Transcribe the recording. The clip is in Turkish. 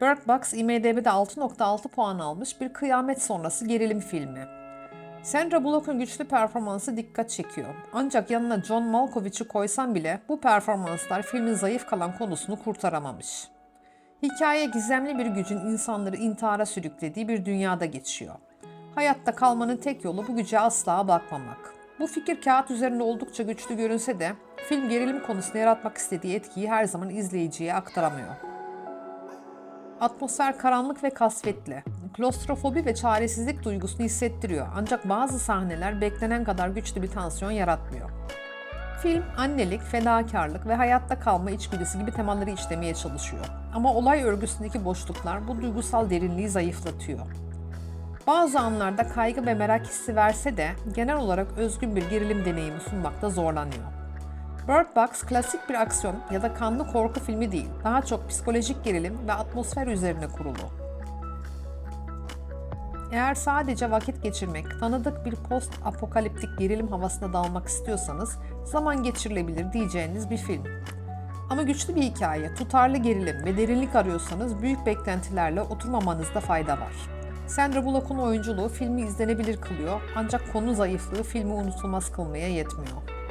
Bird Box IMDb'de 6.6 puan almış bir kıyamet sonrası gerilim filmi. Sandra Bullock'un güçlü performansı dikkat çekiyor. Ancak yanına John Malkovich'i koysan bile bu performanslar filmin zayıf kalan konusunu kurtaramamış. Hikaye gizemli bir gücün insanları intihara sürüklediği bir dünyada geçiyor. Hayatta kalmanın tek yolu bu güce asla bakmamak. Bu fikir kağıt üzerinde oldukça güçlü görünse de film gerilim konusunda yaratmak istediği etkiyi her zaman izleyiciye aktaramıyor. Atmosfer karanlık ve kasvetli. Klostrofobi ve çaresizlik duygusunu hissettiriyor ancak bazı sahneler beklenen kadar güçlü bir tansiyon yaratmıyor. Film annelik, fedakarlık ve hayatta kalma içgüdüsü gibi temaları işlemeye çalışıyor. Ama olay örgüsündeki boşluklar bu duygusal derinliği zayıflatıyor. Bazı anlarda kaygı ve merak hissi verse de genel olarak özgün bir gerilim deneyimi sunmakta zorlanıyor. Bird Box klasik bir aksiyon ya da kanlı korku filmi değil, daha çok psikolojik gerilim ve atmosfer üzerine kurulu. Eğer sadece vakit geçirmek, tanıdık bir post apokaliptik gerilim havasına dalmak istiyorsanız zaman geçirilebilir diyeceğiniz bir film. Ama güçlü bir hikaye, tutarlı gerilim ve derinlik arıyorsanız büyük beklentilerle oturmamanızda fayda var. Sandra Bullock'un oyunculuğu filmi izlenebilir kılıyor ancak konu zayıflığı filmi unutulmaz kılmaya yetmiyor.